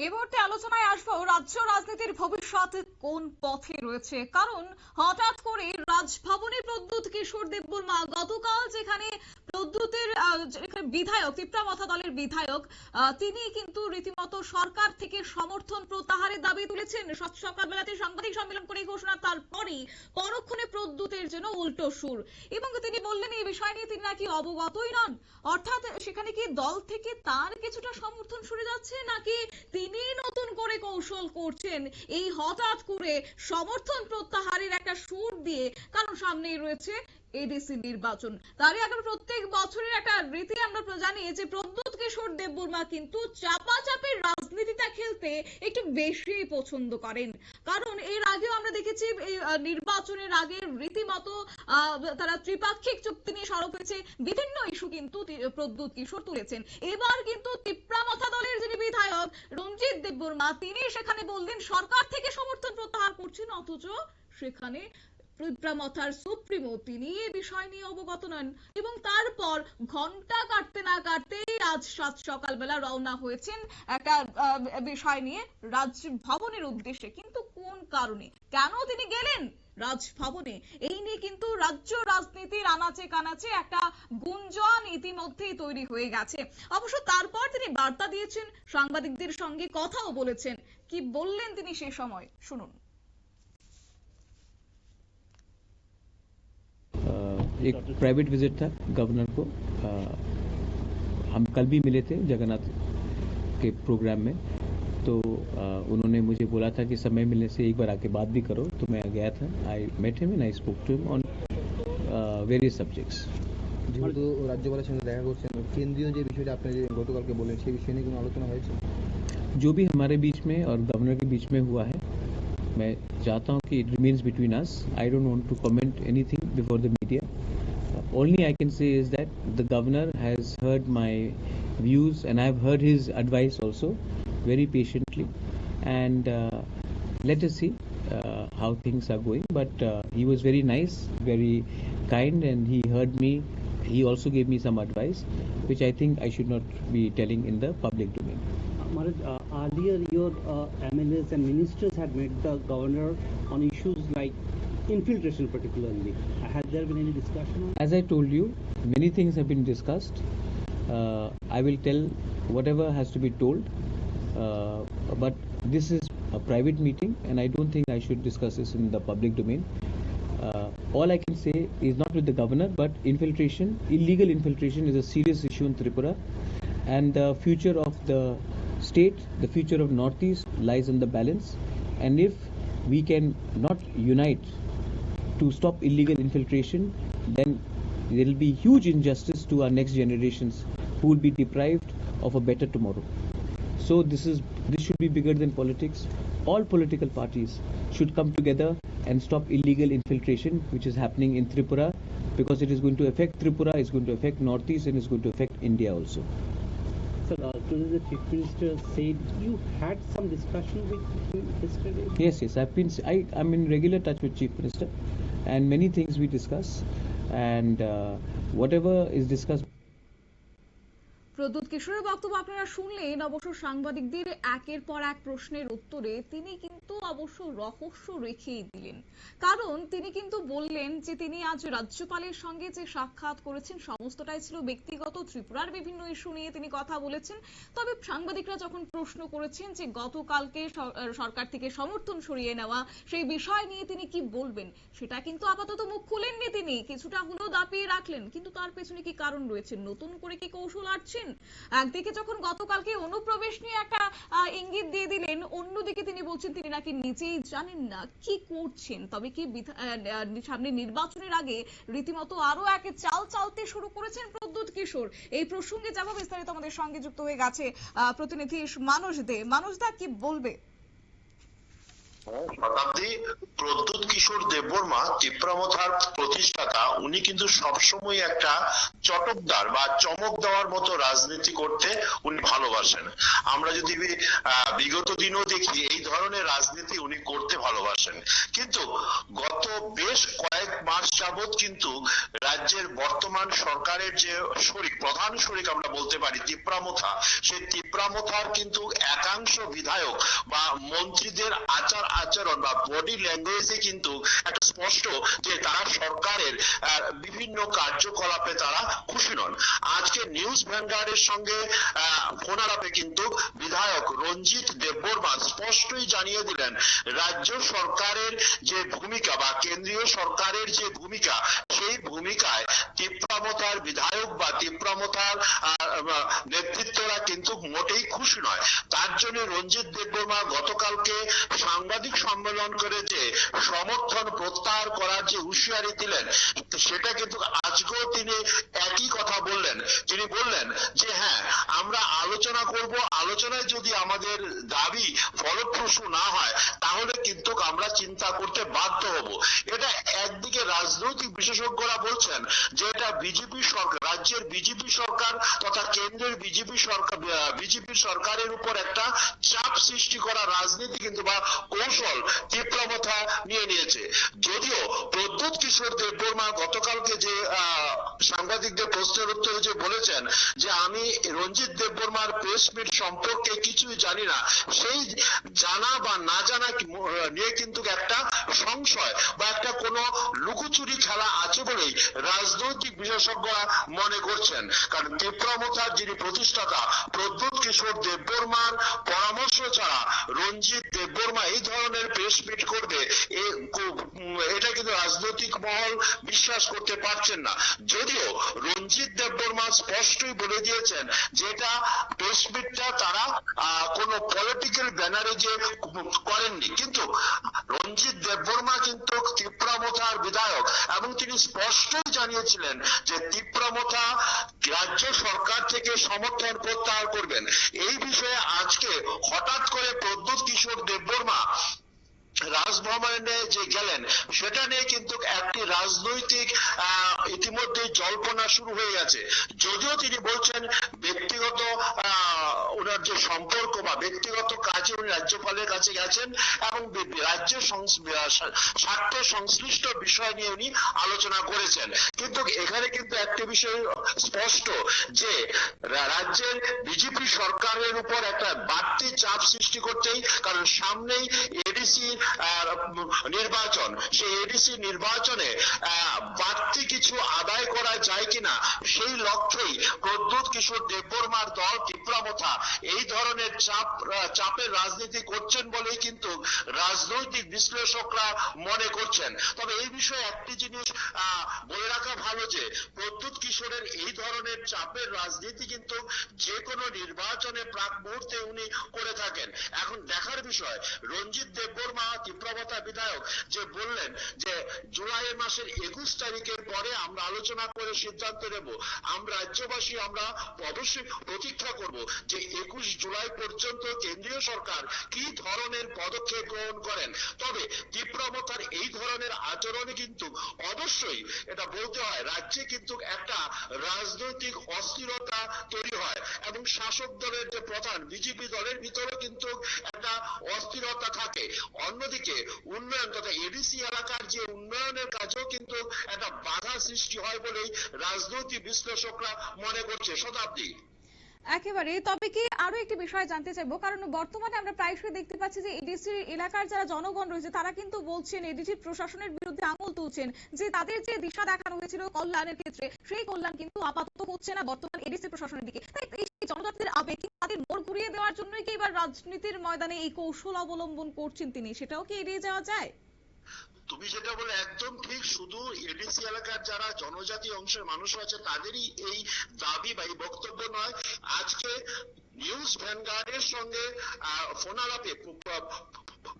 আলোচনায় রাজ্য রাজনীতির ভবিষ্যৎ কোন পথে রয়েছে? কারণ হঠাৎ করে রাজভবনে প্রদ্যুৎ কিশোর দেববর্মা গতকাল যেখানে প্রদ্যুতের বিধায়ক তিপ্রামথা দলের বিধায়ক তিনি কিন্তু রীতিমতো সরকার থেকে সমর্থন প্রত্যাহারের দাবি তুলেছেন। সকালবেলাতে সাংবাদিক সম্মেলন করে ঘোষণা তারপরেই পরক্ষণে প্রদ্যুতের জন্য উল্টো সুর। এবং তিনি বললেন এই বিষয় নিয়ে তিনি নাকি অবগতই নন। অর্থাৎ সেখানে কি দল থেকে তার কিছুটা সমর্থন সরে যাচ্ছে, নাকি তিনি নতুন করে কৌশল করছেন? এই হঠাৎ করে সমর্থন প্রত্যাহারের একটা সুর দিয়ে কারণ সামনেই রয়েছে এডিসি নির্বাচন। তারই এখন প্রত্যেক বছরের একটা রীতি আমরা জানি যে প্রদ্যুৎ কিশোর দেববর্মা কিন্তু চাপা চাপের রাজনীতিটা খেলতে একটু বেশি পছন্দ করেন। কারণ এর আগেও আমরা দেখেছি নির্বাচনের আগে রীতিমতো তারা ত্রিপাক্ষিক চুক্তি নিয়ে সরব হয়েছে। বিভিন্ন ইস্যু কিন্তু প্রদ্যুৎ কিশোর তুলেছেন। এবার কিন্তু তিপ্রামথা দলের যিনি বিধায়ক রঞ্জিত দেববর্মা, তিনি সেখানে বললেন, সরকার থেকে সমর্থন প্রত্যাহার করছেন, অথচ সেখানে পিপ্রামথার সুপ্রিমো তিনি এই বিষয় নিয়ে অবগত নন এবং তারপর ঘণ্টা কাটতে না কাটতেই আজ সাত সকালবেলা রওনা হয়েছেন একটা বিষয় নিয়ে রাজভবনের উদ্দেশ্যে। কিন্তু কোন কারণে? কেন তিনি গেলেন রাজভবনে? এই নিয়ে কিন্তু রাজ্য রাজনীতির আনাচে কানাচে একটা গুঞ্জন ইতিমধ্যেই তৈরি হয়ে গেছে। অবশ্য তারপর তিনি বার্তা দিয়েছেন, সাংবাদিকদের সঙ্গে কথাও বলেছেন। কি বললেন তিনি সে সময়? শুনুন। एक प्राइवेट विजिट था गवर्नर को अ, हम कल भी मिले थे जगन्नाथ के प्रोग्राम में तो अ, उन्होंने मुझे बोला था कि समय मिलने से एक बार आके बात भी करो तो मैं गया था I met him and I spoke to him on various subjects যেহেতু রাজ্যপালের সঙ্গে দেখা করছেন কেন্দ্রীয় যে বিষয়টা আপনি যে গতকালকে বললেন সেই বিষয় নিয়ে কোনো আলোচনা হয়েছে जो भी हमारे बीच में और गवर्नर के बीच में हुआ है मैं चाहता हूँ कि it remains between us I don't want to comment anything before the media only I can say is that the governor has heard my views and I have heard his advice also very patiently. And uh, let us see uh, how things are going. But uh, he was very nice very kind and he heard me. He also gave me some advice which I think I should not be telling in the public domain. Maharaj, uh, earlier your uh, MLAs and ministers had met the governor on issues like infiltration particularly. Has there been any discussion on As I told you, many things have been discussed. Uh, I will tell whatever has to be told. Uh, but this is a private meeting, and I don't think I should discuss this in the public domain. Uh, all I can say is not with the governor, but infiltration, illegal infiltration is a serious issue in Tripura, and the future of the state, the future of Northeast lies in the balance. And if we can not unite to stop illegal infiltration, then there will be huge injustice to our next generations who will be deprived of a better tomorrow. So this is this should be bigger than politics. All political parties should come together and stop illegal infiltration, which is happening in Tripura, because it is going to affect Tripura, it's going to affect Northeast, and it's going to affect India also. Sir, uh, today the chief minister said you had some discussion with him yesterday. Yes, yes. I've been. I, I'm in regular touch with Chief Minister, and many things we discuss, and uh, whatever is discussed Pradyot কিশোরের বক্তব্য আপনারা শুনলেন। অবশ্য সাংবাদিকদের একের পর এক প্রশ্নের উত্তরে তিনি কিন্তু অবশ্য রহস্য রেখেই দিলেন। কারণ তিনি কিন্তু বললেন যে তিনি আজ রাজ্যপালের সঙ্গে যে সাক্ষাৎ করেছেন, সমস্তটাই ছিল ব্যক্তিগত। ত্রিপুরার বিভিন্ন ইস্যু নিয়ে তিনি কথা বলেছেন। তবে সাংবাদিকরা যখন প্রশ্ন করেছেন যে গতকালকে সরকার থেকে সমর্থন সরিয়ে নেওয়া, সেই বিষয় নিয়ে তিনি কি বলবেন, সেটা কিন্তু আপাতত মুখ খুলেননি তিনি। কিছুটা হলেও দাপিয়ে রাখলেন। কিন্তু তার পেছনে কি কারণ রয়েছে? নতুন করে কি কৌশল আটছেন একদিকে যখন গতকালকে অনুপ্রবেশ নিয়ে একটা ইঙ্গিত দিয়ে দিলেন, অন্যদিকে তিনি বলছেন তিনি নাকি নিজেই জানেন না কি করছেন। তবে কি সামনে নির্বাচনের আগে রীতিমতো আরও একে চাল চালতে শুরু করেছেন প্রদ্যুৎ কিশোর। এই প্রসঙ্গে যাব বিস্তারিত আমাদের সঙ্গে যুক্ত হয়ে গেছে প্রতিনিধি মানুষ দে মানুষ দা কি বলবে? শতাব্দী প্রদ্যুৎ কিশোর দেববর্মা প্রতিষ্ঠাতা, উনি কিন্তু সবসময় একটা চটকদার বা চমক দেওয়ার মতো রাজনীতি করতে উনি ভালোবাসেন। আমরা যদি বিগত দিনও দেখি, এই ধরনের রাজনীতি উনি করতে ভালোবাসেন। কিন্তু গত বেশ কয়েক মাস যাবৎ কিন্তু রাজ্যের বর্তমান সরকারের যে শরিক, প্রধান শরিক আমরা বলতে পারি, তিপ্রামথা, সেই তিপ্রামথার কিন্তু একাংশ বিধায়ক বা মন্ত্রীদের আচার আচরণ বা বডি ল্যাঙ্গুয়েজে কিন্তু একটা স্পষ্ট যে তারা সরকারের বিভিন্ন কার্যকলাপে তারা খুশি নন। আজকে নিউজ ভ্যানগার্ডের সঙ্গে ফোনালাপে কিন্তু বিধায়ক রঞ্জিত দেববর্মা স্পষ্টই জানিয়ে দিলেন, রাজ্য সরকারের যে ভূমিকা বা কেন্দ্রীয় সরকারের যে ভূমিকা, সেই ভূমিকায় তিপ্রামতার বিধায়ক বা তিপ্রামতার নেতৃত্বরা কিন্তু মোটেই খুশি নয়। তার জন্য রঞ্জিত দেববর্মা গতকালকে সাংবাদিক সম্মেলন করে যে সমর্থন প্রত্যাহার করার যে হুঁশিয়ারি দিলেন সেটা কিন্তু আজকেও তিনি একই কথা বললেন। তিনি বললেন যে হ্যাঁ আমরা আলোচনা করব। আলোচনায় যদি আমাদের দাবি ফলপ্রসূ না হয়, তাহলে কিন্তু আমরা চিন্তা করতে বাধ্য হব। এটা একদিকে রাজনৈতিক বিশেষজ্ঞরা বলছেন যে, এটা বিজেপি সরকার, রাজ্যের বিজেপি সরকার তথা কেন্দ্রের বিজেপি সরকার বিজেপি সরকারের উপর একটা চাপ সৃষ্টি করা রাজনীতি কিন্তু বা কৌশল তীব্রমথা নিয়ে নিয়েছে। যদিও প্রদ্যুৎ কিশোর দেববর্মা গতকালকে যে সাংবাদিকদের প্রশ্নের উত্তরে যে বলেছেন যে, আমি রঞ্জিত দেববর্মার প্রেস মিট সম্পর্কে কিছুই জানি না, সেই জানা বা না জানা নিয়ে কিন্তু একটা সংশয় বা একটা কোনো লুকোচুরি খেলা আছে বলেই রাজনৈতিক বিশেষজ্ঞরা মনে করছেন। কারণ তীব্রমথার যিনি প্রতিষ্ঠাতা, প্রদ্যুৎ কিশোর দেববর্মার পরামর্শ ছাড়া রঞ্জিত দেববর্মা এই ধরনের প্রেস মিট করবে এটা কিন্তু রাজনৈতিক মহল বিশ্বাস করতে পারছেন না। যদিও রঞ্জিত দেববর্মা স্পষ্টই বলে দিয়েছেন যে এটা প্রেস মিটটা তারা কোনো পলিটিক্যাল ব্যানারে যে করেননি। কিন্তু রঞ্জিত দেববর্মা কিন্তু তিপ্রামথার বিধায়ক এবং তিনি স্পষ্টই জানিয়েছিলেন যে তিপ্রামথা রাজ্য সরকার থেকে সমর্থন প্রত্যাহার করবেন। এই বিষয়ে আজকে হঠাৎ করে প্রদ্যুৎ কিশোর দেববর্মা রাজভবনে যে গেলেন, সেটা নিয়ে কিন্তু একটি রাজনৈতিক ইতিমধ্যে জল্পনা শুরু হয়ে গেছে। যদিও তিনি বলছেন ব্যক্তিগত ওনার যে সম্পর্ক বা ব্যক্তিগত কাজে, উনি রাজ্যপালের কাছে গেছেন এবং স্বা- স্বার্থ সংশ্লিষ্ট বিষয় নিয়ে উনি আলোচনা করেছেন। কিন্তু এখানে কিন্তু একটি বিষয় স্পষ্ট যে রাজ্যের বিজেপি সরকারের উপর একটা বাড়তি চাপ সৃষ্টি করতেই, কারণ সামনেই এডিসি নির্বাচন। সেই এডিসি নির্বাচনে বাড়তি কিছু আদায় করা যায় কিনা, সেই লক্ষ্যেই প্রদ্যুৎ কিশোর দেববর্মার দল তীব্রামথা এই ধরনের চাপ চাপের রাজনীতি করছেন বলেই কিন্তু রাজনৈতিক বিশ্লেষকরা মনে করছেন। তবে এই বিষয়ে একটি জিনিস বলে রাখা ভালো যে, প্রদ্যুৎ কিশোরের এই ধরনের চাপের রাজনীতি কিন্তু যে কোনো নির্বাচনে প্রাক মুহূর্তে উনি করে থাকেন। এখন দেখার বিষয়, রঞ্জিত দেববর্মা তীব্রবতা বিধায়ক যে বললেন যে জুলাই মাসের একুশ তারিখের পরে আমরা আলোচনা করে সিদ্ধান্ত নেব। আমরা রাজ্যবাসী আমরা অবশ্যই প্রতীক্ষা করব যে একুশ জুলাই পর্যন্ত কেন্দ্রীয় সরকার কি ধরনের পদক্ষেপ গ্রহণ করেন। তবে তীব্রমতার এই ধরনের আচরণে কিন্তু অবশ্যই এটা বলতে হয়, রাজ্যে কিন্তু একটা রাজনৈতিক অস্থিরতা তৈরি হয় এবং শাসক দলের যে প্রধান, বিজেপি দলের ভিতরে কিন্তু একটা অস্থিরতা থাকে। অন্যদিকে উন্নয়ন তথা এডিসি এলাকার যে উন্নয়নের কাজেও কিন্তু একটা বাধা সৃষ্টি হয় বলেই রাজনৈতিক বিশ্লেষকরা মনে করছে। শতাব্দী একেবারে। তবে কি আরও একটি বিষয় জানতে চাইব, কারণ বর্তমানে আমরা প্রায়শই দেখতে পাচ্ছি যে এডিসি এলাকার যারা জনগণ রয়েছে, তারা কিন্তু বলছেন এডিসি প্রশাসনের বিরুদ্ধে আঙুল তুলছেন যে তাদের যে দিশা দেখানো হয়েছিল কল্যাণের ক্ষেত্রে, সেই কল্যাণ কিন্তু আপাতত হচ্ছে না বর্তমান এডিসি প্রশাসনের দিকে। তাই এই জনজাতির আবেগ তাদের মোড় ঘুরিয়ে দেওয়ার জন্যই কি এবার রাজনীতির ময়দানে এই কৌশল অবলম্বন করছেন তিনি? সেটাও কি এড়িয়ে যাওয়া যায়? তুমি যেটা বলে একদম ঠিক, শুধু এডিসি এলাকার যারা জনজাতি অংশের মানুষ আছে, তাদেরই এই দাবি বা এই বক্তব্য নয়। আজকে নিউজ ভ্যানগার্ডের সঙ্গে ফোনালাপে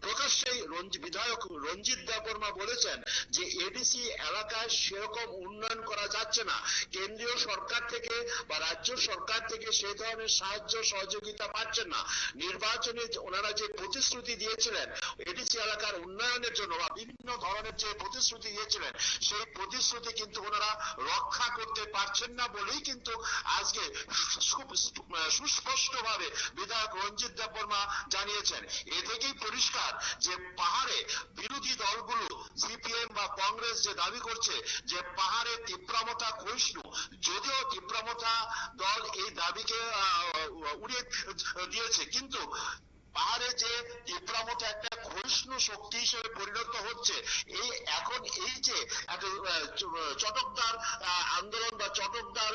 প্রকাশ্যেই বিধায়ক রঞ্জিত দেববর্মা বলেছেন যে এডিসি এলাকায় সেরকম উন্নয়ন করা যাচ্ছে না। কেন্দ্রীয় সরকার থেকে বা রাজ্য সরকার থেকে সেই ধরনের সাহায্য, সহযোগিতা পাচ্ছেন না। নির্বাচনে ওনারা যে প্রতিশ্রুতি দিয়েছিলেন এডিসি এলাকার উন্নয়নের জন্য বা বিভিন্ন ধরনের যে প্রতিশ্রুতি দিয়েছিলেন, সেই প্রতিশ্রুতি কিন্তু ওনারা রক্ষা করতে পারছেন না বলেই কিন্তু আজকে খুব সুস্পষ্ট ভাবে বিধায়ক রঞ্জিত দেববর্মা জানিয়েছেন। এ থেকেই পরিষ্কার পরিষ্কার যে পাহাড়ে বিরোধী দলগুলো, সিপিএম বা কংগ্রেস যে দাবি করছে যে পাহাড়ে তীব্রামতা ক্ষয়িষ্ণু, যদিও তীব্রামতা দল এই দাবিকে উড়িয়ে দিয়েছে, কিন্তু পাহাড়ে যে তীব্রামতা একটা ক্ষয়িষ্ণু শক্তি হিসেবে পরিণত হচ্ছে এই এখন এই যে চটকদার আন্দোলন বা চটকদার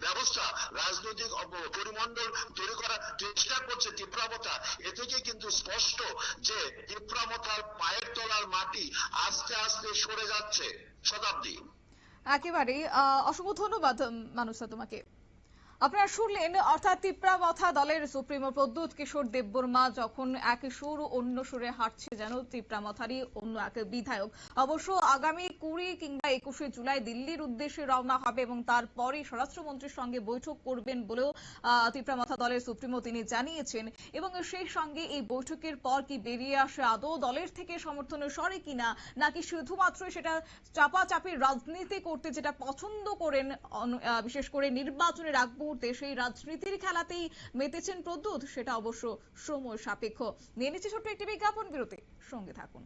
ব্যবস্থা রাজনৈতিক পরিমণ্ডল তৈরি করার চেষ্টা করছে তীব্রামতা এ থেকে কিন্তু স্পষ্ট যে তীব্রামতার পায়ের তলার মাটি আস্তে আস্তে সরে যাচ্ছে শতাব্দী। একেবারে অসংখ্য ধন্যবাদ উম, তোমাকে। আপনারা শুনলেন অর্থাৎ তীব্রাবথা দলের সুপ্রিমো প্রদ্যুৎ কিশোর দেববর্মা যখন এক সুর অন্য সুরে হাঁটছে যেন তীব্রামথারই অন্য এক বিধায়ক। অবশ্য আগামী কুড়ি কিংবা একুশে জুলাই দিল্লির উদ্দেশ্যে রওনা হবে এবং তারপরে স্বরাষ্ট্রমন্ত্রীর সঙ্গে বৈঠক করবেন বলেও আহ, তীব্রামথা দলের সুপ্রিমো তিনি জানিয়েছেন। এবং সেই সঙ্গে এই বৈঠকের পর কি বেরিয়ে আসে আদৌ দলের থেকে সমর্থনে সরে কিনা নাকি শুধুমাত্র সেটা চাপাচাপির রাজনীতি করতে যেটা পছন্দ করেন বিশেষ করে নির্বাচনের আগ মুহূর্তে সেই রাজনীতির খেলাতেই মেতেছেন প্রদ্যুৎ, সেটা অবশ্য সময় সাপেক্ষ। নিয়ে নিচ্ছে ছোট্ট একটি বিজ্ঞাপন বিরতি, সঙ্গে থাকুন।